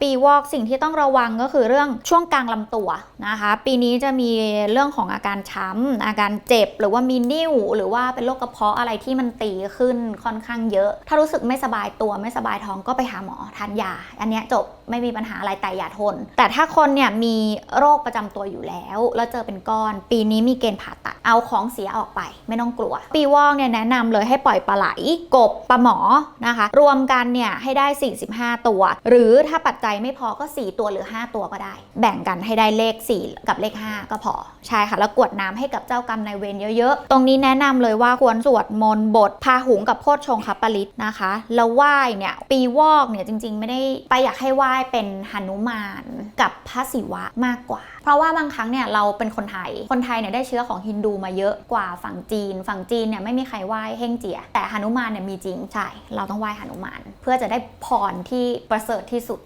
ปีวอกสิ่งที่ต้องระวังก็คือเรื่องช่วงกลางลำตัวนะคะ ปีนี้จะมีเรื่องของอาการช้ำอาการเจ็บ หรือว่ามีนิ่ว หรือว่าเป็นโรคกระเพาะอะไรที่มันตีขึ้นค่อนข้างเยอะ ถ้ารู้สึกไม่สบายตัวไม่สบายท้องก็ไปหาหมอทานยา อันนี้จบไม่มีปัญหาอะไรแต่อย่าทน แต่ถ้าคนเนี่ยมีโรคประจำตัวอยู่แล้ว แล้วเจอเป็นก้อน ปีนี้มีเกณฑ์ผ่าตัดเอาของเสียออกไป ไม่ต้องกลัว ปีวอกเนี่ยแนะนำเลยให้ปล่อยปลาไหลกบปลาหมอนะคะ รวมกันเนี่ยให้ได้ 45 ตัว หรือถ้าปัจจัยไม่พอก็ 4 ตัวหรือ 5 ตัวก็ได้ แบ่งกันให้ได้เลข 4 กับเลข 5 ก็พอ ใช่ค่ะ แล้วกวดน้ำให้กับเจ้ากรรมนายเวรเยอะๆ ตรงนี้แนะนำเลยว่าควรสวดมนต์บทพาหุงกับโพชฌงคัปปลิตนะคะ แล้วไหว้เนี่ยปีวอกเนี่ยจริง ๆ ไม่ได้ไปอยากให้ไหว้เป็นหนุมานกับพระศิวะมากกว่า เพราะว่าบางครั้งเนี่ยเราเป็นคนไทย คนไทยเนี่ยได้เชื้อของฮินดูมาเยอะกว่าฝั่งจีน ฝั่งจีนเนี่ยไม่มีใครไหว้เฮงเจีย แต่หนุมานเนี่ยมีจริงใช่ เราต้องไหว้หนุมาน เพื่อจะได้พรที่ประเสริฐที่สุด